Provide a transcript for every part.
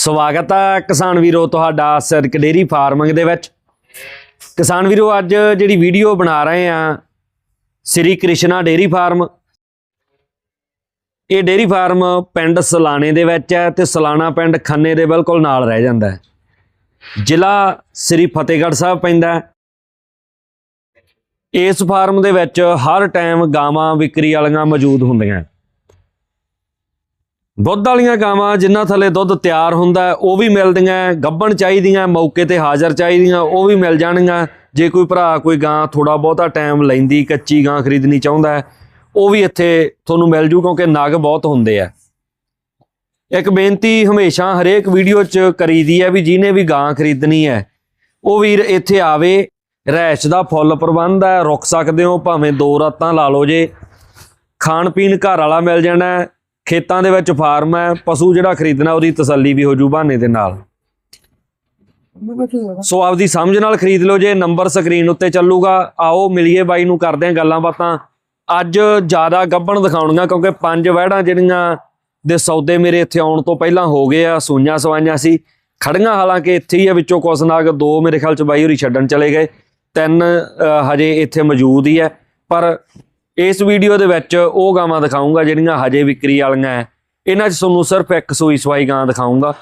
ਸਵਾਗਤ ਹੈ ਕਿਸਾਨ ਵੀਰੋ ਤੁਹਾਡਾ ਸਰਕ ਡੇਰੀ ਫਾਰਮਿੰਗ ਦੇ ਵਿੱਚ। ਕਿਸਾਨ ਵੀਰੋ, ਅੱਜ ਜਿਹੜੀ ਵੀਡੀਓ ਬਣਾ ਰਹੇ ਆ, ਸ੍ਰੀ ਕ੍ਰਿਸ਼ਨਾ ਡੇਰੀ ਫਾਰਮ। ਇਹ ਡੇਰੀ ਫਾਰਮ ਪਿੰਡ ਸਲਾਣੇ ਦੇ ਵਿੱਚ ਹੈ ਤੇ ਸਲਾਣਾ ਪਿੰਡ ਖੰਨੇ ਦੇ ਬਿਲਕੁਲ ਨਾਲ ਰਹਿ ਜਾਂਦਾ ਹੈ। ਜ਼ਿਲ੍ਹਾ ਸ੍ਰੀ ਫਤਿਹਗੜ੍ਹ ਸਾਹਿਬ ਪੈਂਦਾ ਇਸ ਫਾਰਮ ਦੇ ਵਿੱਚ ਹਰ ਟਾਈਮ ਗਾਵਾਂ ਵਿਕਰੀ ਵਾਲੀਆਂ ਮੌਜੂਦ ਹੁੰਦੀਆਂ ਦੁੱਧ ਵਾਲੀਆਂ ਗਾਵਾਂ ਜਿਨ੍ਹਾਂ ਥੱਲੇ ਦੁੱਧ ਤਿਆਰ ਹੁੰਦਾ ਉਹ ਵੀ ਮਿਲਦੀਆਂ ਗੱਬਣ ਚਾਹੀਦੀਆਂ, ਮੌਕੇ ਤੇ ਹਾਜ਼ਰ ਚਾਹੀਦੀਆਂ, ਉਹ ਵੀ ਮਿਲ ਜਾਣਗੀਆਂ। ਜੇ ਕੋਈ ਭਰਾ, ਕੋਈ ਗਾਂ ਥੋੜਾ ਬਹੁਤਾ ਟਾਈਮ ਲੈਂਦੀ, ਕੱਚੀ ਗਾਂ ਖਰੀਦਣੀ ਚਾਹੁੰਦਾ ਉਹ ਵੀ ਇੱਥੇ ਤੁਹਾਨੂੰ ਮਿਲ ਜੂ ਕਿਉਂਕਿ ਨਗ ਬਹੁਤ ਹੁੰਦੇ ਆ। ਇੱਕ ਬੇਨਤੀ ਹਮੇਸ਼ਾ ਹਰੇਕ ਵੀਡੀਓ 'ਚ ਕਰੀਦੀ ਹੈ ਵੀ ਜਿਹਨੇ ਵੀ ਗਾਂ ਖਰੀਦਣੀ ਹੈ, ਉਹ ਵੀਰ ਇੱਥੇ ਆਵੇ, ਰਹਿਸ਼ ਦਾ ਫੁੱਲ ਪ੍ਰਬੰਧ ਹੈ, ਰੁਕ ਸਕਦੇ ਹੋ, ਭਾਵੇਂ ਦੋ ਰਾਤਾਂ ਲਾ ਲਓ ਜੇ। ਖਾਣ ਪੀਣ ਘਰ ਵਾਲਾ ਮਿਲ ਜਾਣਾ ਖੇਤਾਂ ਦੇ ਵਿੱਚ ਫਾਰਮ ਹੈ, ਪਸ਼ੂ ਜਿਹੜਾ ਖਰੀਦਣਾ, ਉਹਦੀ ਤਸੱਲੀ ਵੀ ਹੋ ਜੂ ਬਹਾਨੇ ਦੇ ਨਾਲ। ਸੋ ਆਪਦੀ ਸਮਝ ਨਾਲ ਖਰੀਦ ਲਓ, ਜੇ ਨੰਬਰ ਸਕਰੀਨ ਉੱਤੇ ਚੱਲੂਗਾ, ਆਓ ਮਿਲੀਏ ਬਾਈ ਨੂੰ ਕਰਦੇ ਹਾਂ ਗੱਲਾਂ ਬਾਤਾਂ। ਅੱਜ ਜ਼ਿਆਦਾ ਗੱਬਣ ਦਿਖਾਉਣੀਆਂ, ਕਿਉਂਕਿ ਪੰਜ ਵਹਿੜਾਂ ਜਿਹੜੀਆਂ ਦੇ ਸੌਦੇ ਮੇਰੇ ਇੱਥੇ ਆਉਣ ਤੋਂ ਪਹਿਲਾਂ ਹੋ ਗਏ ਆ, ਸੂਈਆਂ ਸਵਾਈਆਂ ਸੀ। ਖੜੀਆਂ ਹਾਲਾਂਕਿ ਇੱਥੇ ਹੀ ਆ, ਵਿੱਚੋਂ ਕੁਛ ਨਾਗ ਦੋ ਮੇਰੇ ਖਿਆਲ ਚ ਬਾਈ ਹੋਰੀ ਛੱਡਣ ਚਲੇ ਗਏ। ਤਿੰਨ ਹਜੇ ਇੱਥੇ ਮੌਜੂਦ ਹੀ ਹੈ। ਪਰ ਇਸ ਵੀਡੀਓ ਦੇ ਵਿੱਚ ਉਹ ਗਾਵਾਂ ਦਿਖਾਉਂਗਾ ਜਿਹੜੀਆਂ ਹਜੇ ਵਿਕਰੀ ਵਾਲੀਆਂ ਹੈ ਇਹਨਾਂ 'ਚ ਤੁਹਾਨੂੰ ਸਿਰਫ ਇੱਕ ਸੂਈ ਸਵਾਈ ਗਾਂ ਦਿਖਾਉਂਗਾ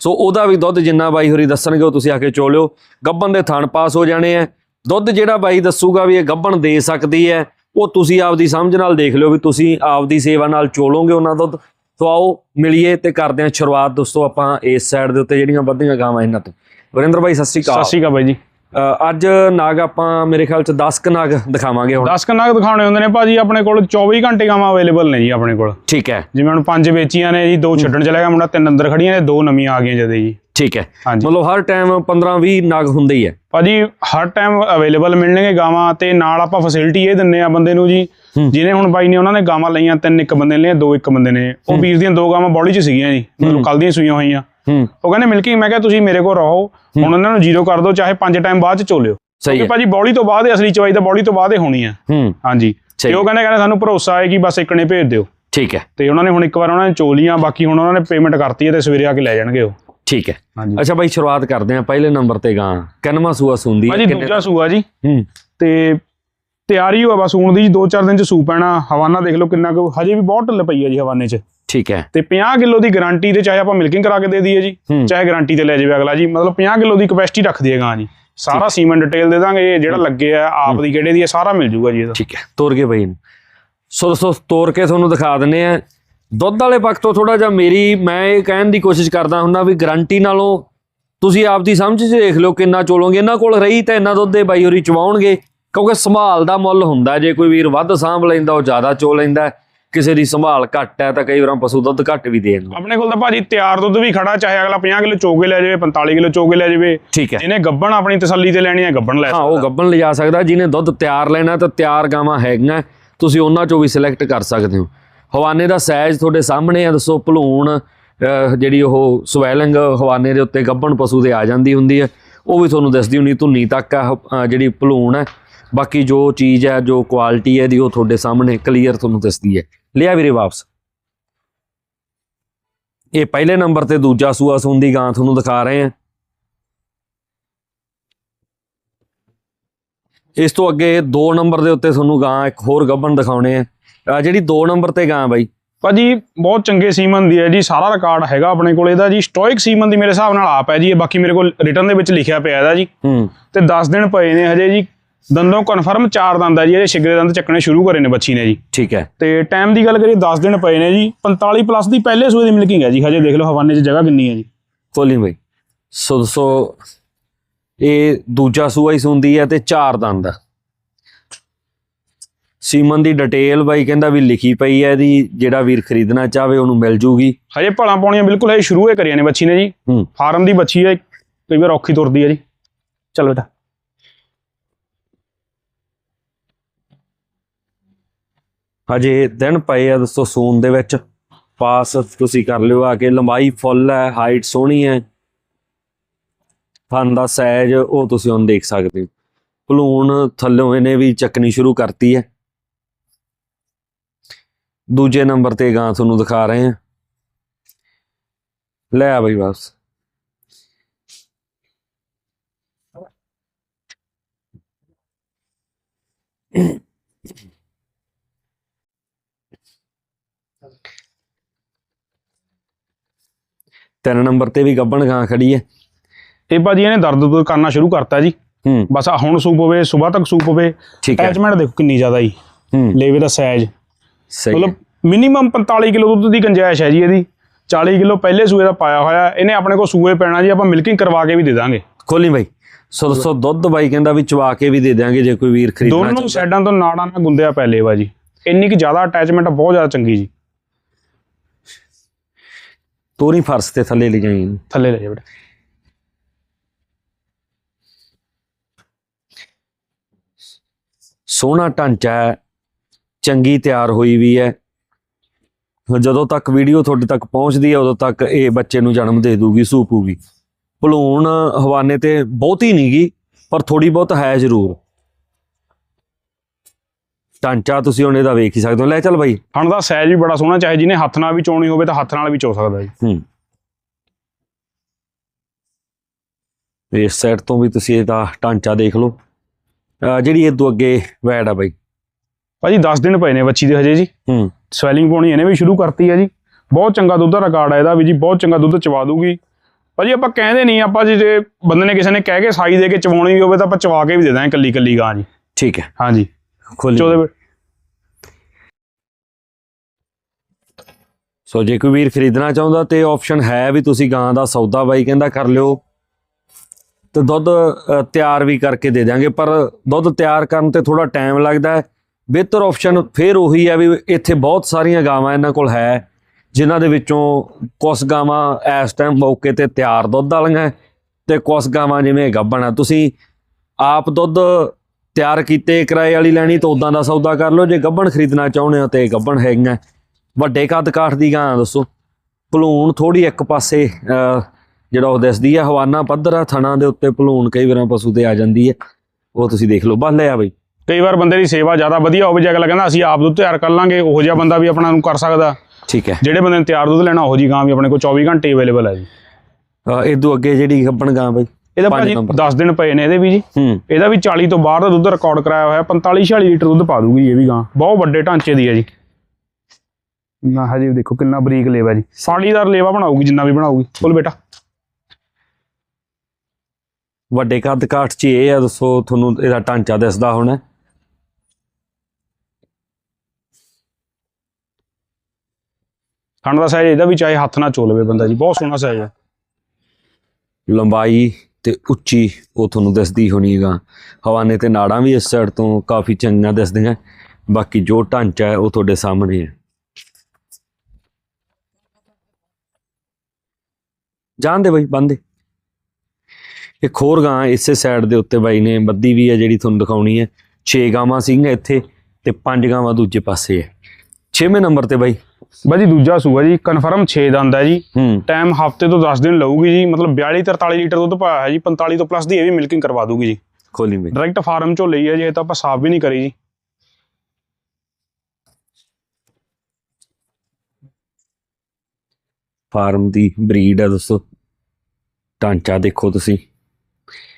ਸੋ ਉਹਦਾ ਵੀ ਦੁੱਧ ਜਿੰਨਾ ਬਾਈ ਹੋਰੀ ਦੱਸਣਗੇ ਉਹ ਤੁਸੀਂ ਆ ਕੇ ਚੋਲਿਓ। ਗੱਬਣ ਦੇ ਥਣ ਪਾਸ ਹੋ ਜਾਣੇ ਆ ਦੁੱਧ ਜਿਹੜਾ ਬਾਈ ਦੱਸੂਗਾ ਵੀ ਇਹ ਗੱਬਣ ਦੇ ਸਕਦੀ ਹੈ ਉਹ ਤੁਸੀਂ ਆਪਦੀ ਸਮਝ ਨਾਲ ਦੇਖ ਲਿਓ ਵੀ ਤੁਸੀਂ ਆਪਦੀ ਸੇਵਾ ਨਾਲ ਚੋਲੋਗੇ ਉਹਨਾਂ ਦੁੱਧ। ਸੋ ਆਓ ਮਿਲੀਏ ਤੇ ਕਰਦੇ ਹਾਂ ਸ਼ੁਰੂਆਤ। ਦੋਸਤੋ, ਆਪਾਂ ਇਸ ਸਾਈਡ ਦੇ ਉੱਤੇ ਜਿਹੜੀਆਂ ਵੱਧੀਆਂ ਗਾਵਾਂ ਇਹਨਾਂ ਤੋਂ। ਵਰਿੰਦਰ ਬਾਈ, ਸਤਿ ਸ਼੍ਰੀ ਅਕਾਲ। ਸਤਿ ਸ਼੍ਰੀ ਅਕਾਲ ਬਾਈ ਜੀ। ਅੱਜ ਨਾਗ ਆਪਾਂ ਮੇਰੇ ਖਿਆਲ ਚ 10 ਕ ਨਾਗ ਦਿਖਾਵਾਂਗੇ ਹੁਣ। 10 ਕਨਾਕ ਦਿਖਾਉਣੇ ਹੁੰਦੇ ਨੇ ਭਾਜੀ ਆਪਣੇ ਕੋਲ 24 ਘੰਟੇ ਗਾਵਾਂ ਅਵੇਲੇਬਲ ਨੇ ਜੀ ਆਪਣੇ ਕੋਲ। ਠੀਕ ਹੈ। ਜਿਵੇਂ ਹੁਣ ਪੰਜ ਵੇਚੀਆਂ ਨੇ ਜੀ ਦੋ ਛੱਡਣ ਚਲਾ ਗਿਆ ਮੁੰਡਾ ਤਿੰਨ ਅੰਦਰ ਖੜੀਆਂ ਨੇ ਦੋ ਨਵੀਆਂ ਆ ਗਈਆਂ ਜਦੇ ਜੀ। ਠੀਕ ਹੈ। ਮਤਲਬ ਹਰ ਟਾਈਮ 15 20 ਨਾਗ ਹੁੰਦੇ ਹੀ ਹੈ। ਭਾਜੀ ਹਰ ਟਾਈਮ ਅਵੇਲੇਬਲ ਮਿਲਣਗੇ ਗਾਵਾਂ ਤੇ ਨਾਲ ਆਪਾਂ ਫੈਸਿਲਿਟੀ ਇਹ ਦਿੰਨੇ ਆ ਬੰਦੇ ਨੂੰ ਜੀ। ਜਿਹਨੇ ਹੁਣ ਬਾਈ ਨੇ ਉਹਨਾਂ ਨੇ ਗਾਵਾਂ ਲਈਆਂ ਤਿੰਨ ਇੱਕ ਬੰਦੇ ਨੇ ਲਈਆਂ ਦੋ ਇੱਕ ਬੰਦੇ ਨੇ। ਉਹ ਵੀਰ ਦੀਆਂ ਦੋ ਗਾਵਾਂ ਬੋਡੀ 'ਚ ਸੀਗੀਆਂ ਜੀ ਮਤਲਬ ਕੱਲ ਦੀਆਂ ਸੂਈਆਂ ਹੋਈਆਂ। ਉਹ ਕਹਿੰਦੇ ਮਿਲ ਕੇ ਮੈਂ ਕਿਹਾ ਤੁਸੀਂ ਮੇਰੇ ਕੋਲ ਰਹੋ। ਹੁਣ ਉਹਨਾਂ ਨੂੰ ਜ਼ੀਰੋ ਕਰ ਦਿਓ ਚਾਹੇ ਪੰਜ ਟਾਈਮ ਬਾਅਦ ਚ ਚੋਲਿਓ। ਸਹੀ ਹੈ। ਭਾਜੀ ਬੋਡੀ ਤੋਂ ਬਾਅਦ ਅਸਲੀ ਚਵਾਈ ਤਾਂ ਬੋਡੀ ਤੋਂ ਬਾਅਦ ਹੀ ਹੋਣੀ ਆ ਹੂੰ। ਹਾਂਜੀ। ਤੇ ਉਹ ਕਹਿੰਦੇ ਕਹਿੰਦੇ ਸਾਨੂੰ ਭਰੋਸਾ ਹੈ ਕਿ ਬਸ ਇੱਕ ਨੇ ਭੇਜ ਦਿਓ। ਠੀਕ ਹੈ। ਤੇ ਉਹਨਾਂ ਨੇ ਹੁਣ ਇੱਕ ਵਾਰ ਉਹਨਾਂ ਨੇ ਚੋਲੀਆਂ ਬਾਕੀ ਹੁਣ ਉਹਨਾਂ ਨੇ ਪੇਮੈਂਟ ਕਰਤੀ ਹੈ ਤੇ ਸਵੇਰੇ ਆ ਕੇ ਲੈ ਜਾਣਗੇ ਉਹ। ਠੀਕ ਹੈ। ਅੱਛਾ ਬਾਈ ਸ਼ੁਰੂਆਤ ਕਰਦੇ ਹਾਂ ਪਹਿਲੇ ਨੰਬਰ ਤੇ ਗਾਂ। ਕਿੰਨਵਾਂ ਸੂਆ ਸੁੰਦੀ ਭਾਜੀ ਦੂਜਾ ਸੂਆ ਜੀ। ਹੂੰ। ਤੇ ਤਿਆਰੀ ਹੋਆ ਬਸ ਹੁਣ ਦੀ ਜੀ 2-4 ਦਿਨ ਚ ਸੂ ਪੈਣਾ। ਹਵਾਨਾ ਦੇਖ ਲਓ ਕਿੰਨਾ ਕੁ ਹਜੇ ਵੀ ਬਹੁਤ ਢਿੱਲ ਪਈ ਹੈ ਜੀ ਹਵਾਨੇ ਚ। ਠੀਕ ਹੈ। ਤੇ 50 ਕਿਲੋ ਦੀ ਗਾਰੰਟੀ ਤੇ ਚਾਹੇ ਆਪਾਂ ਮਿਲਕਿੰਗ ਕਰਾ ਕੇ ਦੇ ਦਈਏ ਜੀ। ਚਾਹੇ ਗਾਰੰਟੀ ਤੇ ਲੈ ਜਾਵੇ ਅਗਲਾ ਜੀ ਮਤਲਬ 50 ਕਿਲੋ ਦੀ ਕਪੈਸਿਟੀ ਰੱਖਦੀ ਹੈ ਗਾਂ ਜੀ। ਸਾਰਾ ਸੀਮੈਂਟ ਡਿਟੇਲ ਦੇ ਦਾਂਗੇ ਜਿਹੜਾ ਲੱਗੇ ਆ ਆਪ ਦੀ ਕਿਹੜੇ ਦੀ ਹੈ ਸਾਰਾ ਮਿਲ ਜੂਗਾ ਜੀ ਇਹਦਾ। ਠੀਕ ਹੈ ਤੋਰ ਕੇ ਬਾਈ ਨੂੰ ਸੋ ਦੋਸਤੋ ਤੋਰ ਕੇ ਤੁਹਾਨੂੰ ਦਿਖਾ ਦਿੰਨੇ ਆ। ਦੁੱਧ ਵਾਲੇ ਪੱਖ ਤੋਂ ਥੋੜਾ ਜਿਹਾ ਮੇਰੀ ਮੈਂ ਇਹ ਕਹਿਣ ਦੀ ਕੋਸ਼ਿਸ਼ ਕਰਦਾ ਹੁੰਦਾ ਵੀ ਗਾਰੰਟੀ ਨਾਲੋਂ ਤੁਸੀਂ ਆਪਦੀ ਸਮਝ 'ਚ ਦੇਖ ਲਿਓ ਕਿੰਨਾ ਚੋਲੋਗੇ। ਇਹਨਾਂ ਕੋਲ ਰਹੀ ਤਾਂ ਇੰਨਾ ਦੁੱਧ ਦੇ ਬਾਈ ਹੋਰੀ ਚਵਾਉਣਗੇ ਕਿਉਂਕਿ ਸੰਭਾਲ ਦਾ ਮੁੱਲ ਹੁੰਦਾ। ਜੇ ਕੋਈ ਵੀਰ ਵੱਧ ਸਾਂਭ ਲੈਂਦਾ ਉਹ ਜ਼ਿਆਦਾ ਚੋ ਲੈਂਦਾ। ਕਿਸੇ ਦੀ ਸੰਭਾਲ ਘੱਟ ਹੈ ਤਾਂ ਕਈ ਵਾਰਾਂ ਪਸ਼ੂ ਦੁੱਧ ਘੱਟ ਵੀ ਦੇ ਦਿੰਦਾ ਆਪਣੇ ਕੋਲ ਤਾਂ ਭਾਜੀ ਤਿਆਰ ਦੁੱਧ ਵੀ ਖੜਾ ਚਾਹੇ ਅਗਲਾ 50 ਕਿਲੋ ਚੋਗੇ ਲੈ ਜਾਵੇ 45 ਕਿਲੋ ਚੋਗੇ ਲੈ ਜਾਵੇ। ਠੀਕ ਹੈ। ਜਿਹਨੇ ਗੱਬਣ ਆਪਣੀ ਤਸੱਲੀ ਤੇ ਲੈਣੀ ਹੈ ਗੱਬਣ ਲੈ ਹਾਂ ਉਹ ਗੱਬਨ ਲਿਜਾ ਸਕਦਾ ਜਿਹਨੇ ਦੁੱਧ ਤਿਆਰ ਲੈਣਾ ਤਾਂ ਤਿਆਰ ਗਾਵਾਂ ਹੈਗੀਆਂ ਤੁਸੀਂ ਉਹਨਾਂ ਚੋਂ ਵੀ ਸਿਲੈਕਟ ਕਰ ਸਕਦੇ ਹੋ। ਹਵਾਨੇ ਦਾ ਸਾਈਜ਼ ਤੁਹਾਡੇ ਸਾਹਮਣੇ ਆ ਦੱਸੋ ਭਲੂਣ ਜਿਹੜੀ ਉਹ ਸਵੈਲਿੰਗ ਹਵਾਨੇ ਦੇ ਉੱਤੇ ਗੱਬਣ ਪਸ਼ੂ ਦੇ ਆ ਜਾਂਦੀ ਹੁੰਦੀ ਹੈ ਉਹ ਵੀ ਤੁਹਾਨੂੰ ਦੱਸਦੀ ਹੁੰਦੀ ਧੁੰਨੀ ਤੱਕ ਆ ਜਿਹੜੀ ਭਲੂਣ ਹੈ। ਬਾਕੀ ਜੋ ਚੀਜ਼ ਹੈ ਜੋ ਕੁਆਲਿਟੀ ਹੈ ਦੀ ਉਹ ਤੁਹਾਡੇ ਸਾਹਮਣੇ ਕਲੀਅਰ ਤੁਹਾਨੂੰ ਦੱਸਦੀ ਹੈ। ਲਿਆ ਵੀਰੇ ਵਾਪਸ। ਇਹ ਪਹਿਲੇ ਨੰਬਰ ਤੇ ਦੂਜਾ ਸੂਆ ਸੂੰਦੀ ਗਾਂ ਤੁਹਾਨੂੰ ਦਿਖਾ ਰਹੇ ਹਾਂ। ਇਸ ਤੋਂ ਅੱਗੇ 2 ਨੰਬਰ ਦੇ ਉੱਤੇ ਤੁਹਾਨੂੰ ਗਾਂ ਇੱਕ ਹੋਰ ਗੱਬਣ ਦਿਖਾਉਣੇ ਆ। ਜਿਹੜੀ 2 ਨੰਬਰ ਤੇ ਗਾਂ ਬਾਈ। ਭਾਜੀ ਬਹੁਤ ਚੰਗੇ ਸੀਮਨ ਦੀ ਹੈ ਜੀ। ਸਾਰਾ ਰਿਕਾਰਡ ਹੈਗਾ ਆਪਣੇ ਕੋਲ। ਇਹਦਾ ਜੀ ਸਟੋਇਕ ਸੀਮਨ ਦੀ ਮੇਰੇ ਹਿਸਾਬ ਨਾਲ ਆਪ ਹੈ ਜੀ। ਇਹ ਬਾਕੀ ਮੇਰੇ ਕੋਲ ਰਿਟਰਨ ਦੇ ਵਿੱਚ ਲਿਖਿਆ ਪਿਆ ਇਹਦਾ ਜੀ। ਹੂੰ। ਤੇ 10 ਦਿਨ ਪਏ ਨੇ ਹਜੇ ਜੀ। ਦੰਦੋਂ ਕਨਫਰਮ 4 ਦੰਦ ਹੈ ਜੀ ਇਹਦੇ ਛਿਗਰੇ ਦੰਦ ਚੱਕਣੇ ਸ਼ੁਰੂ ਕਰੇ ਨੇ ਬੱਚੀ ਨੇ ਜੀ। ਠੀਕ ਹੈ। ਤੇ ਟਾਈਮ ਦੀ ਗੱਲ ਕਰੀਏ 10 ਦਿਨ ਪਏ ਨੇ ਜੀ 45 ਪਲੱਸ ਦੀ ਪਹਿਲੇ ਸੂਏ ਦੀ ਮਿਲਕਿੰਗ ਹੈ ਜੀ ਹਜੇ ਦੇਖ ਲਓ ਹਵਾਨੇ 'ਚ ਜਗ੍ਹਾ ਕਿੰਨੀ ਹੈ ਜੀ। ਕੋਲੀ ਬਾਈ। ਸੋ ਸੋ ਇਹ ਦੂਜਾ ਸੂਆ ਹੀ ਸੁੰਦੀ ਹੈ ਤੇ ਚਾਰ ਦੰਦ ਆ। ਸੀਮਨ ਦੀ ਡਿਟੇਲ ਬਾਈ ਕਹਿੰਦਾ ਵੀ ਲਿਖੀ ਪਈ ਹੈ ਇਹਦੀ ਜਿਹੜਾ ਵੀਰ ਖਰੀਦਣਾ ਚਾਹਵੇ ਉਹਨੂੰ ਮਿਲ ਜੂਗੀ। ਹਜੇ ਭਲਾਂ ਪਾਉਣੀਆਂ ਬਿਲਕੁਲ ਹਜੇ ਸ਼ੁਰੂ ਹੀ ਕਰੀਆਂ ਨੇ ਬੱਚੀ ਨੇ ਜੀ। ਫਾਰਮ ਦੀ ਬੱਚੀ ਹੈ ਕਈ ਵਾਰ ਔਖੀ ਤੁਰਦੀ ਹੈ ਜੀ। ਚਲ ਬੇਟਾ। ਹਜੇ ਦਿਨ ਪਏ ਆ ਦੋਸਤੋ ਸੂਨ ਦੇ ਵਿੱਚ। ਪਾਸ ਤੁਸੀਂ ਕਰ ਲਿਓ ਆ ਕੇ, ਲੰਬਾਈ ਫੁੱਲ ਹੈ ਹਾਈਟ ਸੋਹਣੀ ਹੈ। ਫਨ ਦਾ ਸਾਈਜ਼ ਉਹ ਤੁਸੀਂ ਹੁਣ ਦੇਖ ਸਕਦੇ ਹੋ। ਭਲੂਣ ਥੱਲੋਂ ਇਹਨੇ ਵੀ ਚੱਕਣੀ ਸ਼ੁਰੂ ਕਰਤੀ ਹੈ। ਦੂਜੇ ਨੰਬਰ ਤੇ ਗਾਂ ਤੁਹਾਨੂੰ ਦਿਖਾ ਰਹੇ ਹਾਂ। ਲੈ ਆ ਬਈ ਬਸ ਤਿੰਨ ਨੰਬਰ ਤੇ ਵੀ ਗੱਬਣ ਗਾਂ ਖੜੀ ਹੈ ਇਹ ਭਾਜੀ ਇਹਨੇ ਦਰਦ ਦੁਰਦ ਕਰਨਾ ਸ਼ੁਰੂ ਕਰਤਾ ਜੀ। ਹੂੰ। ਬਸ ਆਹ ਹੁਣ ਸੂਪ ਹੋਵੇ ਸਵੇਰ ਤੱਕ ਸੂਪ ਹੋਵੇ। ਠੀਕ ਹੈ। ਅਟੈਚਮੈਂਟ ਦੇਖੋ ਕਿੰਨੀ ਜ਼ਿਆਦਾ ਜੀ। ਹੂੰ। ਲੇਵੇ ਦਾ ਸਾਈਜ਼। ਸਹੀ। ਮਤਲਬ ਮਿਨੀਮਮ 45 ਕਿਲੋ ਦੁੱਧ ਦੀ ਗੰਜਾਇਸ਼ ਹੈ ਜੀ ਇਹਦੀ। 40 ਕਿਲੋ ਪਹਿਲੇ ਸੂਏ ਦਾ ਪਾਇਆ ਹੋਇਆ ਇਹਨੇ ਆਪਣੇ ਕੋਲ ਸੂਏ ਪੈਣਾ ਜੀ ਆਪਾਂ ਮਿਲਕਿੰਗ ਕਰਵਾ ਕੇ ਵੀ ਦੇ ਦਾਂਗੇ। ਖੋਲੀ ਬਾਈ। ਸੋ ਦੱਸੋ ਦੁੱਧ ਬਾਈ ਕਹਿੰਦਾ ਵੀ ਚਵਾ ਕੇ ਵੀ ਦੇ ਦਿਆਂਗੇ ਜੇ ਕੋਈ ਵੀਰ ਖਰੀਦਣਾ ਦੋਨੋਂ ਚਾਹੁੰਦਾ। ਸਾਈਡਾਂ ਤੋਂ ਨਾੜਾਂ ਨਾਲ ਗੁੰਦਿਆ ਪੈ ਲੇਵਾ ਜੀ। ਇੰਨੀ ਕਿ ਜ਼ਿਆਦਾ ਅਟੈਚਮੈਂਟ ਬਹੁਤ ਜ਼ਿਆਦਾ ਚੰਗੀ ਜੀ। ਤੋਰੀ ਫਰਸ਼ ਤੇ ਥੱਲੇ ਲੈ ਜਾਈਂ। ਇਹਨੂੰ। ਥੱਲੇ ਲੈ ਜਾ ਬੇਟਾ। ਸੋਹਣਾ ਢਾਂਚਾ ਹੈ ਚੰਗੀ ਤਿਆਰ ਹੋਈ ਵੀ ਹੈ। ਜਦੋਂ ਤੱਕ ਵੀਡੀਓ ਤੁਹਾਡੇ ਤੱਕ ਪਹੁੰਚਦੀ ਹੈ ਉਦੋਂ ਤੱਕ ਇਹ ਬੱਚੇ ਨੂੰ ਜਨਮ ਦੇ ਦੂਗੀ ਸੂਪੂਗੀ ਭਲੂਣ ਹਵਾਨੇ ਤੇ ਬਹੁਤੀ ਨਹੀਂਗੀ ਪਰ ਥੋੜੀ ਬਹੁਤ ਹੈ ਜ਼ਰੂਰ। ਢਾਂਚਾ ਤੁਸੀਂ ਹੁਣ ਇਹਦਾ ਵੇਖ ਹੀ ਸਕਦੇ ਹੋ। ਲੈ ਚੱਲ ਬਾਈ। ਥਣ ਦਾ ਸਾਈਜ਼ ਵੀ ਬੜਾ ਸੋਹਣਾ ਚਾਹੇ ਜਿਹਨੇ ਹੱਥ ਨਾਲ ਵੀ ਚੋਣੀ ਹੋਵੇ ਤਾਂ ਹੱਥ ਨਾਲ ਵੀ ਚੋ ਸਕਦਾ ਜੀ। ਹੂੰ। ਇਸ ਸਾਈਡ ਤੋਂ ਵੀ ਤੁਸੀਂ ਇਹਦਾ ਢਾਂਚਾ ਦੇਖ ਲਓ। ਜਿਹੜੀ ਇਹ ਤੋਂ ਅੱਗੇ ਵੈੜ ਆ ਬਾਈ। ਭਾਜੀ 10 ਦਿਨ ਪਏ ਨੇ ਬੱਚੀ ਦੇ ਹਜੇ ਜੀ। ਹੂੰ। ਸਵੈਲਿੰਗ ਪਾਉਣੀ ਇਹਨੇ ਵੀ ਸ਼ੁਰੂ ਕਰਤੀ ਹੈ ਜੀ। ਬਹੁਤ ਚੰਗਾ ਦੁੱਧ ਦਾ ਰਿਕਾਰਡ ਹੈ ਇਹਦਾ ਵੀ ਜੀ ਬਹੁਤ ਚੰਗਾ ਦੁੱਧ ਚਵਾ ਦੂਗੀ। ਭਾਜੀ ਆਪਾਂ ਕਹਿੰਦੇ ਨਹੀਂ ਆਪਾਂ ਜੀ ਜੇ ਬੰਦੇ ਨੇ ਕਿਸੇ ਨੇ ਕਹਿ ਕੇ ਸਾਈ ਦੇ ਕੇ ਚਵਾਉਣੀ ਵੀ ਹੋਵੇ ਤਾਂ ਆਪਾਂ ਚਵਾ ਕੇ ਵੀ ਦੇ ਦਾਂਗੇ ਕੱਲੀ ਕੱਲੀ ਗਾਂ ਜੀ। ਠੀਕ ਹੈ। ਹਾਂਜੀ। ਖੋਲੀ ਚੋਦੇ ਸੋ ਜੇ ਕੋਈ ਵੀਰ ਖਰੀਦਣਾ ਚਾਹੁੰਦਾ ਤੇ ਆਪਸ਼ਨ ਹੈ ਵੀ ਤੁਸੀਂ ਗਾਂ ਦਾ ਸੌਦਾ ਬਾਈ ਕਹਿੰਦਾ ਕਰ ਲਿਓ। ਤੇ ਦੁੱਧ ਤਿਆਰ ਵੀ ਕਰਕੇ ਦੇ ਦਿਆਂਗੇ ਪਰ ਦੁੱਧ ਤਿਆਰ ਕਰਨ ਤੇ ਥੋੜਾ ਟਾਈਮ ਲੱਗਦਾ ਹੈ। ਬਿਹਤਰ ਆਪਸ਼ਨ ਫਿਰ ਉਹੀ ਹੈ ਵੀ ਇੱਥੇ ਬਹੁਤ ਸਾਰੀਆਂ ਗਾਵਾਂ ਇਹਨਾਂ ਕੋਲ ਹੈ ਜਿਨ੍ਹਾਂ ਦੇ ਵਿੱਚੋਂ ਕੁਝ ਗਾਵਾਂ ਇਸ ਟਾਈਮ ਮੌਕੇ ਤੇ ਤਿਆਰ ਦੁੱਧ ਵਾਲੀਆਂ ਤੇ ਕੁਝ ਗਾਵਾਂ ਜਿਵੇਂ ਗੱਭਣ ਆ ਤੁਸੀਂ ਆਪ ਦੁੱਧ ਤਿਆਰ ਕੀਤੇ ਕਿਰਾਏ ਵਾਲੀ ਲੈਣੀ ਤਾਂ ਉਦਾਂ ਦਾ ਸੌਦਾ ਕਰ ਲਓ। ਜੇ ਗੱਭਣ ਖਰੀਦਣਾ ਚਾਹੁੰਦੇ ਹੋ ਤੇ ਗੱਭਣ ਹੈਗੀਆਂ। ਵੱਡੇ ਕੱਦ ਕਾਠ ਦੀ ਗਾਂ ਦੱਸੋ। ਭਲੂਣ ਥੋੜੀ ਇੱਕ ਪਾਸੇ ਜਿਹੜਾ ਉਹ ਦਿਸਦੀ ਹੈ ਹਵਾਨਾ ਪੱਧਰ ਆ ਥਣਾ ਦੇ ਉੱਤੇ ਭਲੂਣ ਕਈ ਵਾਰਾਂ ਪਸ਼ੂ ਤੇ ਆ ਜਾਂਦੀ ਹੈ ਉਹ ਤੁਸੀਂ ਦੇਖ ਲਓ। ਬਸ ਲੈ ਆ ਬਈ। ਕਈ ਵਾਰ ਬੰਦੇ ਦੀ ਸੇਵਾ ਜ਼ਿਆਦਾ ਵਧੀਆ ਹੋਵੇ ਜੇ ਅਗਲਾ ਕਹਿੰਦਾ ਅਸੀਂ ਆਪ ਦੁੱਧ ਤਿਆਰ ਕਰ ਲਾਂਗੇ ਉਹੋ ਜਿਹਾ ਬੰਦਾ ਵੀ ਆਪਣਾ ਨੂੰ ਕਰ ਸਕਦਾ। ਠੀਕ ਹੈ। ਜਿਹੜੇ ਬੰਦੇ ਨੇ ਤਿਆਰ ਦੁੱਧ ਲੈਣਾ ਉਹੋ ਜੀ ਗਾਂ ਵੀ ਆਪਣੇ ਕੋਲ 24 ਘੰਟੇ ਅਵੇਲੇਬਲ ਹੈ ਜੀ। ਇਦੋਂ ਅੱਗੇ ਜਿਹੜੀ ਗੱਭਣ ਗਾਂ ਬਈ ਇਹਦਾ ਭਾਜੀ ਨੰਬਰ। 10 ਦਿਨ ਪਏ ਨੇ ਇਹਦੇ ਵੀ ਜੀ। ਇਹਦਾ ਵੀ 40 ਤੋਂ ਬਾਹਰ ਦਾ ਦੁੱਧ ਰਿਕਾਰਡ ਕਰਾਇਆ ਹੋਇਆ 45 46 ਲੀਟਰ ਦੁੱਧ ਪਾ ਦੂਗੀ ਇਹ ਵੀ ਗਾਂ। ਬਹੁਤ ਵੱਡੇ ਢਾਂਚੇ ਦੀ ਹੈ ਜੀ। ਨਾ ਹਜੇ ਦੇਖੋ ਕਿੰਨਾ ਬਰੀਕ ਲੇਵਾ ਜੀ। ਸਾੜੀਦਾਰ ਲੇਵਾ ਬਣਾਉਗੀ ਜਿੰਨਾ ਵੀ ਬਣਾਉਗੀ ਬੋਲ ਬੇਟਾ। ਵੱਡੇ ਕੱਦ ਕਾਠ 'ਚ ਇਹ ਆ ਦੱਸੋ ਤੁਹਾਨੂੰ ਇਹਦਾ ਢਾਂਚਾ ਦਿਸਦਾ ਹੋਣਾ। ਥਣ ਦਾ ਸਾਈਜ਼ ਇਹਦਾ ਵੀ ਚਾਹੇ ਹੱਥ ਨਾਲ ਚੋ ਲਵੇ ਬੰਦਾ ਜੀ ਬਹੁਤ ਸੋਹਣਾ ਸਾਈਜ਼ ਹੈ। ਲੰਬਾਈ। ਤੇ ਉੱਚੀ ਉਹ ਤੁਹਾਨੂੰ ਦਿਸਦੀ ਹੋਣੀ ਹਵਾਨੇ ਤੇ ਨਾੜਾਂ ਵੀ ਇਸ ਸਾਈਡ ਤੋਂ ਕਾਫੀ ਚੰਗੀਆਂ ਦਿਸਦੀਆਂ। ਬਾਕੀ ਜੋ ਢਾਂਚਾ ਹੈ, ਉਹ ਤੁਹਾਡੇ ਸਾਹਮਣੇ ਹੈ। ਜਾਣਦੇ ਬਈ ਬੰਦੇ ਇੱਕ ਹੋਰ ਗਾਂ ਇਸੇ ਸਾਈਡ ਦੇ ਉੱਤੇ ਬਾਈ ਨੇ ਬੱਦੀ ਵੀ ਹੈ ਜਿਹੜੀ ਤੁਹਾਨੂੰ ਦਿਖਾਉਣੀ ਹੈ। 6 ਗਾਵਾਂ ਸੀਗੀਆਂ ਇੱਥੇ ਤੇ 5 ਗਾਵਾਂ ਦੂਜੇ ਪਾਸੇ ਹੈ। 6ਵੇਂ ਨੰਬਰ ਤੇ ਬਾਈ। ਬਾਜੀ ਦੂਜਾ ਸੂਆ ਜੀ ਕਨਫਰਮ 6 ਦੰਦ ਹੈ ਜੀ। ਟਾਈਮ ਹਫ਼ਤੇ ਤੋਂ 10 ਦਿਨ ਲਊਗੀ ਜੀ ਮਤਲਬ 42 43 ਲੀਟਰ ਦੁੱਧ ਪਾਇਆ ਹੈ ਜੀ 45 ਤੋਂ ਪਲੱਸ ਦੀ ਇਹ ਵੀ ਮਿਲਕਿੰਗ ਕਰਵਾ ਦੂਗੀ ਜੀ। ਖੋਲੀ ਬਈ ਡਾਇਰੈਕਟ ਫਾਰਮ ਚੋਂ ਲਈ ਹੈ ਜੀ ਇਹ ਤਾਂ ਆਪਾਂ ਸਾਫ਼ ਵੀ ਨਹੀਂ ਕਰੀ ਜੀ। ਫਾਰਮ ਦੀ ਬਰੀਡ ਹੈ ਦੋਸਤੋ। ਢਾਂਚਾ ਦੇਖੋ ਤੁਸੀਂ।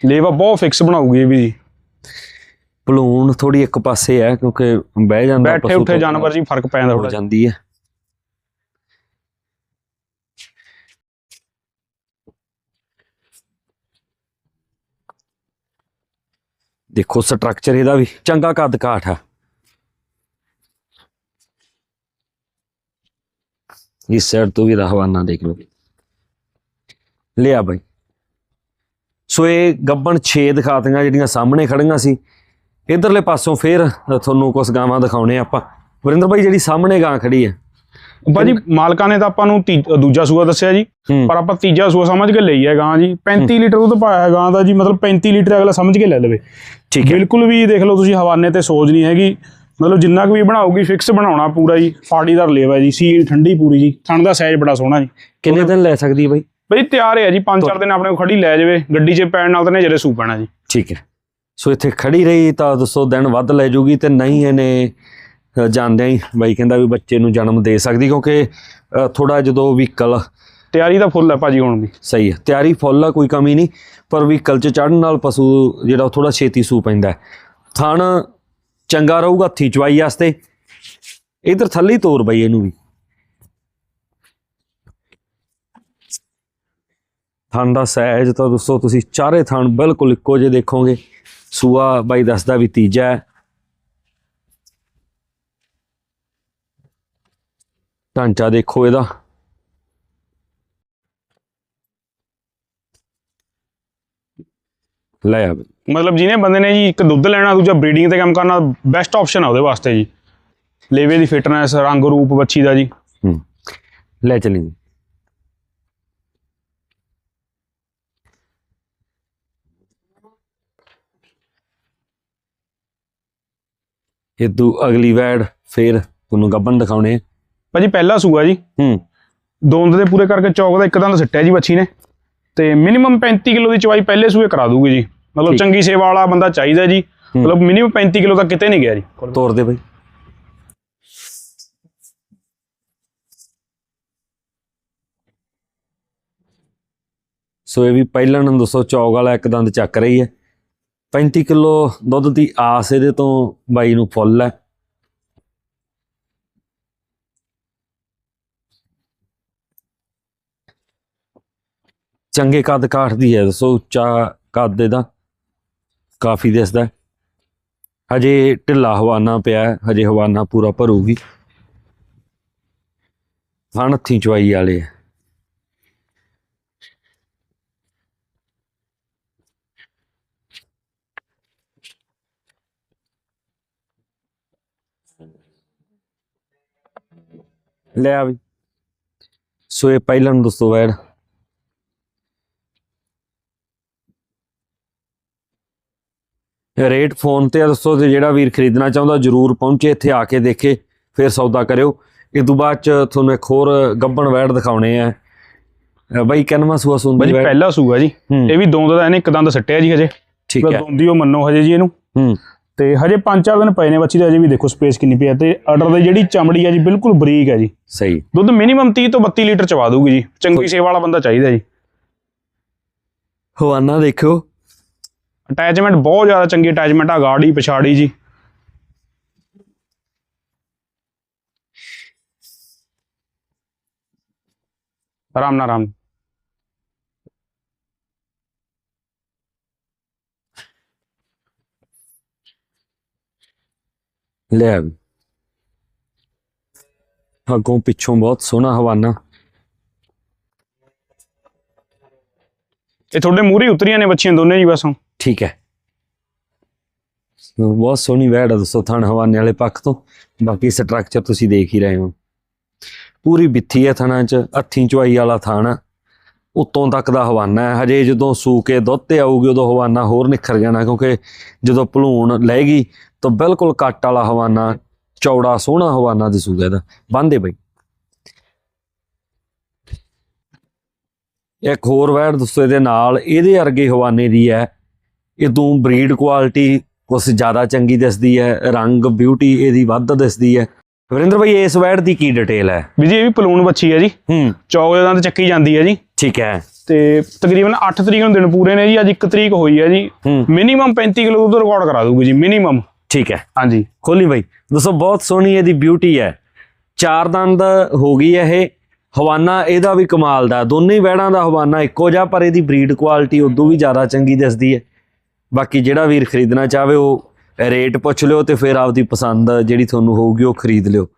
ਲੇਵਾ ਬਹੁਤ ਫਿਕਸ ਬਣਾਉਗੀ ਇਹ ਵੀ ਜੀ। ਭਲੂਣ ਥੋੜੀ ਇੱਕ ਪਾਸੇ ਹੈ ਕਿਉਂਕਿ ਬਹਿ ਜਾਂਦਾ ਬੈਠੇ ਪਸ਼ੂ ਉੱਠੇ ਜਾਨਵਰ ਜੀ ਫ਼ਰਕ ਪੈਂਦਾ ਥੋੜਾ ਜਾਂਦੀ ਹੈ। ਦੇਖੋ ਸਟਰਕਚਰ ਇਹਦਾ ਵੀ। ਚੰਗਾ ਕੱਦ ਕਾਠ ਆ। ਇਸ ਸਾਈਡ ਤੋਂ ਵੀ ਰਹਵਾਨਾ ਦੇਖ ਲਓ। ਲਿਆ ਬਾਈ। ਸੋ ਇਹ ਗੱਬਣ 6 ਦਿਖਾਤੀਆਂ ਜਿਹੜੀਆਂ ਸਾਹਮਣੇ ਖੜੀਆਂ ਸੀ। ਇਧਰਲੇ ਪਾਸੋਂ ਫੇਰ ਤੁਹਾਨੂੰ ਕੁਝ ਗਾਵਾਂ ਦਿਖਾਉਣੇ ਆਪਾਂ। ਵਰਿੰਦਰ ਬਾਈ, ਜਿਹੜੀ ਸਾਹਮਣੇ ਗਾਂ ਖੜੀ ਹੈ ਬਾਜੀ ਮਾਲਕਾਂ ਨੇ ਤਾਂ ਆਪਾਂ ਨੂੰ ਤੀ- ਦੂਜਾ ਸੂਆ ਦੱਸਿਆ ਜੀ। ਪਰ ਆਪਾਂ ਤੀਜਾ ਸੂਆ ਸਮਝ ਕੇ ਲਈ ਹੈ ਗਾਂ ਜੀ। 35 ਲੀਟਰ ਦੁੱਧ ਪਾਇਆ ਹੈ ਗਾਂ ਦਾ ਜੀ ਮਤਲਬ 35 ਲੀਟਰ ਅਗਲਾ ਸਮਝ ਕੇ ਲੈ ਲਵੇ। ਠੀਕ ਹੈ। ਬਿਲਕੁਲ ਵੀ ਦੇਖ ਲਓ ਤੁਸੀਂ ਹਵਾਨੇ ਤੇ ਸੋਚ ਨਹੀਂ ਹੈਗੀ। ਮਤਲਬ ਜਿੰਨਾ ਕੁ ਵੀ ਬਣਾਉਗੀ ਫਿਕਸ ਬਣਾਉਣਾ ਪੂਰਾ ਜੀ। ਫਾੜੀਦਾਰ ਲੇਵਾ ਜੀ ਸੀਲ ਠੰਡੀ ਪੂਰੀ ਜੀ। ਥਣ ਦਾ ਸਾਈਜ਼ ਬੜਾ ਸੋਹਣਾ ਜੀ। ਕਿੰਨੇ ਦਿਨ ਲੈ ਸਕਦੀ ਹੈ ਬਾਈ? ਬਈ ਤਿਆਰ ਹੈ ਜੀ 5-4 ਦਿਨ ਆਪਣੇ ਕੋਲ ਖੜੀ ਲੈ ਜਾਵੇ। ਗੱਡੀ 'ਚ ਪੈਣ ਨਾਲ ਤਾਂ ਨੇ ਜਰੇ ਸੂ ਪੈਣਾ ਜੀ। ਠੀਕ ਹੈ। ਸੋ ਇੱਥੇ ਖੜੀ ਰਹੀ ਤਾਂ ਦੱਸੋ ਦਿਨ ਵੱਧ ਲੈ ਜੂਗੀ ਤੇ ਨਹੀਂ ਇਹਨੇ ਜਾਂਦਿਆਂ ਹੀ ਬਾਈ ਕਹਿੰਦਾ ਵੀ ਬੱਚੇ ਨੂੰ ਜਨਮ ਦੇ ਸਕਦੀ ਕਿਉਂਕਿ ਥੋੜਾ ਜਦੋਂ ਵਹੀਕਲ ਤਿਆਰੀ ਤਾਂ ਫੁੱਲ ਹੈ ਭਾਜੀ ਹੁਣ ਵੀ ਸਹੀ ਹੈ ਤਿਆਰੀ ਫੁੱਲ ਆ ਕੋਈ ਕਮੀ ਨਹੀਂ ਪਰ ਵਹੀਕਲ 'ਚ ਚੜਨ ਨਾਲ ਪਸ਼ੂ ਜਿਹੜਾ ਥੋੜਾ ਛੇਤੀ ਸੂ ਪੈਂਦਾ। ਥਣ ਚੰਗਾ ਰਹੂਗਾ ਹੱਥੀ ਚਵਾਈ ਵਾਸਤੇ। ਇਧਰ ਥੱਲੇ ਹੀ ਤੋਰ ਬਈ ਇਹਨੂੰ ਵੀ। ਥਣ ਦਾ ਸਾਈਜ਼ ਤਾਂ ਦੋਸਤੋ ਤੁਸੀਂ ਚਾਰੇ ਥਣ ਬਿਲਕੁਲ ਇੱਕੋ ਜਿਹੇ ਦੇਖੋਗੇ। ਸੂਆ ਬਾਈ ਦੱਸਦਾ ਵੀ ਤੀਜਾ ਹੈ। ਢਾਂਚਾ ਦੇਖੋ ਇਹਦਾ। ਲੈ ਆ। ਮਤਲਬ ਜਿਹਨੇ ਬੰਦੇ ਨੇ ਜੀ ਇੱਕ ਦੁੱਧ ਲੈਣਾ ਦੂਜਾ ਬਰੀਡਿੰਗ ਤੇ ਕੰਮ ਕਰਨਾ ਬੈਸਟ ਆਪਸ਼ਨ ਆ ਉਹਦੇ ਵਾਸਤੇ ਜੀ। ਲੇਵੇ ਦੀ ਫਿਟਨੈਸ ਰੰਗ ਰੂਪ ਬੱਚੀ ਦਾ ਜੀ। ਲੈ ਚਲੀ ਜੀ। ਇਹ ਦੂ ਅਗਲੀ ਵੈੜ ਫੇਰ ਤੁਹਾਨੂੰ ਗੱਬਨ ਦਿਖਾਉਣੇ। ਆ। ਭਾਜੀ ਪਹਿਲਾ ਸੂਆ ਜੀ। ਹੂੰ। ਦੋਂਦ ਦੇ ਪੂਰੇ ਕਰਕੇ ਚੌਕ ਦਾ ਇੱਕ ਦੰਦ ਸਿੱਟਿਆ ਜੀ ਬੱਚੀ ਨੇ। ਤੇ ਮਿਨੀਮਮ 35 ਕਿਲੋ ਦੀ ਚਵਾਈ ਪਹਿਲੇ ਸੂਏ ਕਰਾ ਦੂਗੀ ਜੀ। ਮਤਲਬ। ਚੰਗੀ ਸੇਵਾ ਵਾਲਾ ਬੰਦਾ ਚਾਹੀਦਾ ਜੀ। ਮਤਲਬ ਮਿਨੀਮਮ 35 ਕਿਲੋ ਤੱਕ ਕਿਤੇ ਨਹੀਂ ਗਿਆ ਜੀ। ਤੋਰ ਦੇ ਬਈ। ਸੋ ਇਹ ਵੀ ਪਹਿਲਾਂ ਨੂੰ ਦੱਸੋ ਚੌਗ ਵਾਲਾ ਇੱਕ ਦੰਦ ਚੱਕ ਰਹੀ ਹੈ। 35 ਕਿਲੋ ਦੁੱਧ ਦੀ ਆਸ ਇਹਦੇ ਤੋਂ ਬਾਈ ਨੂੰ ਫੁੱਲ ਹੈ। ਚੰਗੇ ਕੱਦ ਕਾਠ ਦੀ ਹੈ, ਦੱਸੋ ਉੱਚਾ ਕੱਦ ਇਹਦਾ? ਕਾਫੀ ਦਿਸਦਾ ਹਜੇ ਢਿੱਲਾ ਹਵਾਨਾ ਪਿਆ ਹਜੇ ਹਵਾਨਾ ਪੂਰਾ ਭਰੂਗੀ। ਫਣ ਹੱਥੀਂ ਚਵਾਈ ਵਾਲੇ ਆ। ਲੈ ਆ ਵੀ। ਸੋ ਇਹ ਪਹਿਲਾਂ ਨੂੰ ਦੋਸਤੋ ਵੈੜ ਰੇਟ ਫੋਨ ਤੇ ਆ ਦੱਸੋ ਤੇ ਜਿਹੜਾ ਵੀਰ ਖਰੀਦਣਾ ਚਾਹੁੰਦਾ ਜਰੂਰ ਪਹੁੰਚੇ ਇੱਥੇ ਆ ਕੇ ਦੇਖੇ ਫਿਰ ਸੌਦਾ ਕਰਿਓ। ਇਸ ਤੋਂ ਬਾਅਦ ਚ ਤੁਹਾਨੂੰ ਇੱਕ ਹੋਰ ਗੱਬਣ ਵੈੜ ਦਿਖਾਉਣੇ ਆ। ਬਾਈ ਕਨਮਾ ਸੂਆ ਸੁੰਦੀ ਵੈੜ? ਪਹਿਲਾ ਸੂਆ ਜੀ। ਇਹ ਵੀ ਦੋਂਦ ਦਾ ਇਹਨੇ ਇੱਕ ਦੰਦ ਸਿੱਟਿਆ ਜੀ ਹਜੇ। ਠੀਕ ਹੈ। ਦੋਂਦੀ ਉਹ ਮੰਨੋ ਹਜੇ ਜੀ ਇਹਨੂੰ। ਹੂੰ। ਤੇ ਹਜੇ 5-4 ਦਿਨ ਪਏ ਨੇ ਬੱਚੀ ਦੇ ਹਜੇ ਵੀ ਦੇਖੋ ਸਪੇਸ ਕਿੰਨੀ ਪਈ ਹੈ ਤੇ ਆਰਡਰ ਦੀ ਜਿਹੜੀ ਚਮੜੀ ਹੈ ਜੀ ਬਿਲਕੁਲ ਬਰੀਕ ਹੈ ਜੀ। ਸਹੀ। ਦੁੱਧ ਮਿਨੀਮਮ 30 ਤੋਂ 32 ਲੀਟਰ ਚਵਾ ਦੂਗੀ ਜੀ। ਚੰਗੀ ਸੇਵਾ ਵਾਲਾ ਬੰਦਾ ਚਾਹੀਦਾ ਜੀ। ਹਵਾਨਾ ਦੇਖਿਓ। ਅਟੈਚਮੈਂਟ ਬਹੁਤ ਜ਼ਿਆਦਾ ਚੰਗੀ ਅਟੈਚਮੈਂਟ ਆ ਗਾੜੀ ਪਛਾੜੀ ਜੀ। ਆਰਾਮ ਨਾਲ ਆਰਾਮ। ਲੈ। ਅੱਗੋਂ ਪਿੱਛੋਂ ਬਹੁਤ ਸੋਹਣਾ ਹਵਾਨਾ। ਇਹ ਤੁਹਾਡੇ ਮੂਹਰੇ ਉਤਰੀਆਂ ਨੇ ਬੱਚੀਆਂ ਦੋਨੇ ਜੀ ਬਸ। ਠੀਕ ਹੈ। ਬਹੁਤ ਸੋਹਣੀ ਵੈੜ ਆ ਦੋਸਤੋ, ਥਣ ਹਵਾਨੇ ਵਾਲੇ ਪੱਖ ਤੋਂ। ਬਾਕੀ ਸਟਰਕਚਰ ਤੁਸੀਂ ਦੇਖ ਹੀ ਰਹੇ ਹੋ। ਪੂਰੀ ਬਿੱਥੀ ਹੈ ਥਣਾ 'ਚ ਹੱਥੀਂ ਚੁਆਈ ਵਾਲਾ ਥਣ। ਆ। ਉੱਤੋਂ ਤੱਕ ਦਾ ਹਵਾਨਾ ਹੈ। ਹਜੇ ਜਦੋਂ ਸੂ ਕੇ ਦੁੱਧ ਤੇ ਆਊਗੀ, ਉਦੋਂ ਹਵਾਨਾ ਹੋਰ ਨਿਖਰ ਜਾਣਾ, ਕਿਉਂਕਿ ਜਦੋਂ ਭਲੂਣ ਲਏਗੀ ਤਾਂ ਬਿਲਕੁਲ ਕੱਟ ਵਾਲਾ ਹਵਾਨਾ, ਚੌੜਾ ਸੋਹਣਾ ਹਵਾਨਾ ਦਿਸੂਗਾ ਇਹਦਾ। ਬੰਦੇ ਬਈ। ਇੱਕ ਹੋਰ ਵੈੜ ਦੋਸਤੋ, ਇਹਦੇ ਨਾਲ, ਇਹਦੇ ਅਰਗੇ ਹਵਾਨੇ ਦੀ ਹੈ। ਇਹ ਤੋਂ ਬਰੀਡ ਕੁਆਲਿਟੀ ਕੁਛ ਜ਼ਿਆਦਾ ਚੰਗੀ ਦਿਸਦੀ ਹੈ ਰੰਗ ਬਿਊਟੀ ਇਹਦੀ ਵੱਧ ਦਿਸਦੀ ਹੈ। ਵਰਿੰਦਰ ਭਾਈ ਇਸ ਵੈੜ ਦੀ ਕੀ ਡਿਟੇਲ ਹੈ? ਵੀ ਜੀ ਇਹ ਵੀ ਪਲੂਣ ਬੱਚੀ ਹੈ ਜੀ। ਹੂੰ। ਚੌਕ ਦੇ ਦੰਦ ਚੱਕੀ ਜਾਂਦੀ ਹੈ ਜੀ। ਠੀਕ ਹੈ। ਤੇ ਤਕਰੀਬਨ 8 ਤਰੀਕ ਨੂੰ ਦਿਨ ਪੂਰੇ ਨੇ ਜੀ ਅੱਜ 1 ਤਰੀਕ ਹੋਈ ਹੈ ਜੀ। ਮਿਨੀਮਮ 35 ਕਿਲੋ ਦੁੱਧ ਰਿਕਾਰਡ ਕਰਾ ਦੂਗੀ ਜੀ ਮਿਨੀਮਮ ਠੀਕ ਹੈ। ਹਾਂਜੀ। ਖੋਲੀ ਭਾਈ ਦੋਸਤੋ ਬਹੁਤ ਸੋਹਣੀ ਇਹਦੀ ਬਿਊਟੀ ਹੈ। ਚਾਰ ਦੰਦ ਹੋ ਗਈ ਹੈ ਇਹ। ਹਵਾਨਾ ਇਹਦਾ ਵੀ ਕਮਾਲ ਦਾ ਦੋਨੇ ਵੈੜਾਂ ਦਾ ਹਵਾਨਾ ਇੱਕੋ ਜਿਹਾ ਪਰ ਇਹਦੀ ਬਰੀਡ ਕੁਆਲਿਟੀ ਉਦੋਂ ਵੀ ਜ਼ਿਆਦਾ ਚੰਗੀ ਦਿਸਦੀ ਹੈ। ਬਾਕੀ ਜਿਹੜਾ ਵੀਰ ਖਰੀਦਣਾ ਚਾਹਵੇ ਉਹ ਰੇਟ ਪੁੱਛ ਲਿਓ ਤੇ ਫਿਰ ਆਪਦੀ ਪਸੰਦ ਜਿਹੜੀ ਤੁਹਾਨੂੰ ਹੋਊਗੀ ਉਹ ਖਰੀਦ ਲਿਓ।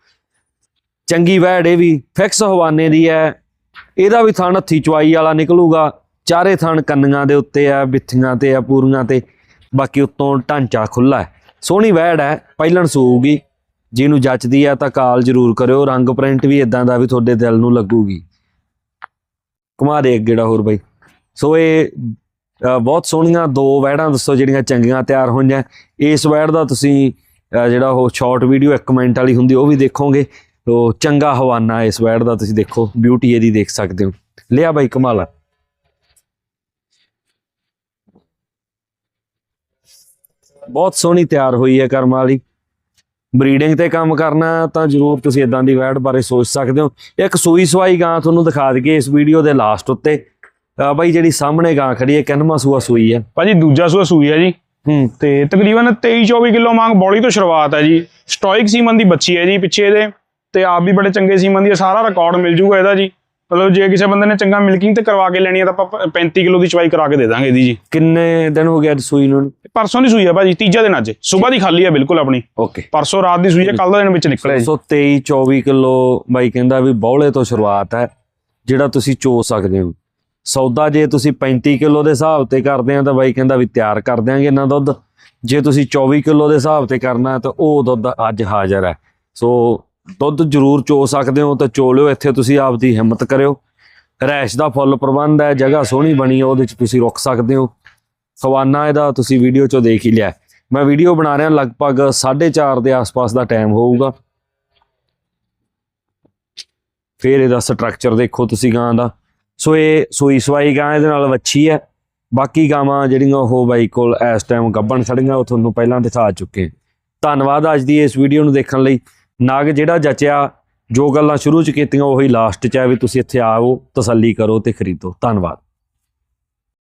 ਚੰਗੀ ਵੈੜ ਇਹ ਵੀ ਫਿਕਸ ਹਵਾਨੇ ਦੀ ਹੈ। ਇਹਦਾ ਵੀ ਥਣ ਹੱਥੀ ਚਵਾਈ ਵਾਲਾ ਨਿਕਲੂਗਾ। ਚਾਰੇ ਥਣ ਕੰਨੀਆਂ ਦੇ ਉੱਤੇ ਆ ਬਿੱਥੀਆਂ ਤੇ ਆ ਪੂਰੀਆਂ ਤੇ। ਬਾਕੀ ਉੱਤੋਂ ਢਾਂਚਾ ਖੁੱਲਾ ਹੈ। ਸੋਹਣੀ ਵੈੜ ਹੈ, ਪਹਿਲਣ ਸੂਗੀ ਜਿਹਨੂੰ ਜੱਚਦੀ ਹੈ ਤਾਂ ਕਾਲ ਜ਼ਰੂਰ ਕਰਿਓ। ਰੰਗ ਪ੍ਰਿੰਟ ਵੀ ਇਦਾਂ ਦਾ ਵੀ ਤੁਹਾਡੇ ਦਿਲ ਨੂੰ ਲੱਗੂਗੀ। ਘੁਮਾ ਦੇ ਅੱਗੇ ਜਿਹੜਾ ਹੋਰ ਬਾਈ। ਸੋ ਇਹ ਬਹੁਤ ਸੋਹਣੀਆਂ ਦੋ ਵੈੜਾਂ ਦੱਸੋ ਜਿਹੜੀਆਂ ਚੰਗੀਆਂ ਤਿਆਰ ਹੋਈਆਂ। ਇਸ ਵੈੜ ਦਾ ਤੁਸੀਂ ਜਿਹੜਾ ਉਹ ਸ਼ਾਰਟ ਵੀਡੀਓ ਇੱਕ ਮਿੰਟ ਵਾਲੀ ਹੁੰਦੀ, ਉਹ ਵੀ ਦੇਖੋਗੇ। ਤੋ ਚੰਗਾ ਹਵਾਨਾ ਇਸ ਵੈੜ ਦਾ, ਤੁਸੀਂ ਦੇਖੋ ਬਿਊਟੀ ਇਹਦੀ ਦੇਖ ਸਕਦੇ ਹੋ। ਲਿਆ ਬਾਈ ਕਮਾਲ। ਬਹੁਤ ਸੋਹਣੀ ਤਿਆਰ ਹੋਈ ਹੈ ਕਰਮ ਵਾਲੀ। ਬਰੀਡਿੰਗ ਤੇ ਕੰਮ ਕਰਨਾ ਤਾਂ ਜ਼ਰੂਰ ਤੁਸੀਂ ਇਦਾਂ ਦੀ ਵੈੜ ਬਾਰੇ ਸੋਚ ਸਕਦੇ ਹੋ। ਇੱਕ ਸੂਈ ਸਵਾਈ ਗਾਂ ਤੁਹਾਨੂੰ ਦਿਖਾ ਦਈਏ ਇਸ ਵੀਡੀਓ ਦੇ ਲਾਸਟ ਉੱਤੇ। ਅਹ ਬਾਈ ਜਿਹੜੀ ਸਾਹਮਣੇ ਗਾਂ ਖੜੀ ਹੈ ਕਿੰਨਵਾਂ ਸੂਆ ਸੂਈ ਹੈ? ਭਾਜੀ ਦੂਜਾ ਸੂਆ ਸੂਈ ਹੈ ਜੀ। ਹੂੰ। ਤੇ ਤਕਰੀਬਨ 23 24 ਕਿਲੋ ਮੰਗ ਬੋਲੀ ਤੋਂ ਸ਼ੁਰੂਆਤ ਹੈ ਜੀ। ਸਟੋਇਕ ਸੀਮਨ ਦੀ ਬੱਚੀ ਹੈ ਜੀ ਪਿੱਛੇ ਇਹਦੇ। ਤੇ ਆਪ ਵੀ ਬੜੇ ਚੰਗੇ ਸੀਮਨ ਦੀ ਸਾਰਾ ਰਿਕਾਰਡ ਮਿਲ ਜੂਗਾ ਇਹਦਾ ਜੀ। ਮਤਲਬ ਜੇ ਕਿਸੇ ਬੰਦੇ ਨੇ ਚੰਗਾ ਮਿਲਕਿੰਗ ਤੇ ਕਰਵਾ ਕੇ ਲੈਣੀ ਹੈ ਤਾਂ ਆਪਾਂ 35 ਕਿਲੋ ਦੀ ਚਵਾਈ ਕਰਾ ਕੇ ਦੇ ਦਾਂਗੇ ਇਹਦੀ ਜੀ। ਕਿੰਨੇ ਦਿਨ ਹੋ ਅੱਜ ਸੂਈ ਨੂੰ? ਪਰਸੋਂ ਦੀ ਸੂਈ ਹੈ ਭਾਜੀ ਤੀਜਾ ਦਿਨ ਅੱਜ। ਸਵੇਰ ਦੀ ਖਾਲੀ ਹੈ ਬਿਲਕੁਲ ਆਪਣੀ। ਓਕੇ। ਪਰਸੋਂ ਰਾਤ ਦੀ ਸੂਈ ਹੈ ਕੱਲ ਦਾ ਦਿਨ ਵਿੱਚ ਨਿਕਲਿਆ ਜੀ। ਸੋ 23 24 ਕਿਲੋ ਬਾਈ ਕਹਿੰਦਾ ਵੀ ਬੌਲੇ ਤੋਂ ਸ਼ੁਰੂਆਤ ਹੈ ਜਿਹੜਾ ਤੁਸੀਂ ਚੋ ਸਕਦੇ ਹੋ। ਸੌਦਾ ਜੇ ਤੁਸੀਂ 35 ਕਿਲੋ ਦੇ ਹਿਸਾਬ ਤੇ ਕਰਦੇ ਆ ਤਾਂ ਬਾਈ ਕਹਿੰਦਾ ਵੀ ਤਿਆਰ ਕਰ ਦਿਆਂਗੇ ਇਹਨਾਂ ਦੁੱਧ। ਜੇ ਤੁਸੀਂ 24 ਕਿਲੋ ਦੇ ਹਿਸਾਬ ਤੇ ਕਰਨਾ ਤਾਂ ਉਹ ਦੁੱਧ ਅੱਜ ਹਾਜ਼ਰ ਹੈ। ਸੋ ਦੁੱਧ ਜ਼ਰੂਰ ਚੋ ਸਕਦੇ ਹੋ ਤਾਂ ਚੋ ਲਿਓ, ਇੱਥੇ ਤੁਸੀਂ ਆਪਦੀ ਹਿੰਮਤ ਕਰਿਓ। ਰੈਸ਼ ਦਾ ਫੁੱਲ ਪ੍ਰਬੰਧ ਹੈ, ਜਗ੍ਹਾ ਸੋਹਣੀ ਬਣੀ ਹੈ ਉਹਦੇ 'ਚ ਤੁਸੀਂ ਰੁਕ ਸਕਦੇ ਹੋ। ਖਵਾਨਾ ਇਹਦਾ, ਤੁਸੀਂ ਵੀਡੀਓ 'ਚੋਂ ਦੇਖ ਹੀ ਲਿਆ। ਮੈਂ ਵੀਡੀਓ ਬਣਾ ਰਿਹਾ, ਲਗਭਗ 4:30 ਦੇ ਆਸ-ਪਾਸ ਦਾ ਟਾਈਮ ਹੋਊਗਾ। ਫਿਰ ਇਹਦਾ ਸਟਰਕਚਰ ਦੇਖੋ ਤੁਸੀਂ ਗਾਂ ਦਾ। ਸੋ ਇਹ ਸੂਈ ਸਵਾਈ ਗਾਂ ਇਹਦੇ ਨਾਲ ਵੱਛੀ ਹੈ। ਬਾਕੀ ਗਾਵਾਂ ਜਿਹੜੀਆਂ ਉਹ ਬਾਈ ਕੋਲ ਇਸ ਟਾਈਮ ਗੱਬਣ ਖੜੀਆਂ, ਉਹ ਤੁਹਾਨੂੰ ਪਹਿਲਾਂ ਦਿਖਾ ਚੁੱਕੇ ਧੰਨਵਾਦ ਅੱਜ ਦੀ ਇਸ ਵੀਡੀਓ ਨੂੰ ਦੇਖਣ ਲਈ। ਨਾਗ ਜਿਹੜਾ ਜਚਿਆ, ਜੋ ਗੱਲਾਂ ਸ਼ੁਰੂ ਚ ਕੀਤੀਆਂ, ਉਹੀ ਲਾਸਟ ਚ ਆ ਵੀ ਤੁਸੀਂ ਇੱਥੇ ਆਓ, ਤਸੱਲੀ ਕਰੋ ਤੇ ਖਰੀਦੋ। ਧੰਨਵਾਦ।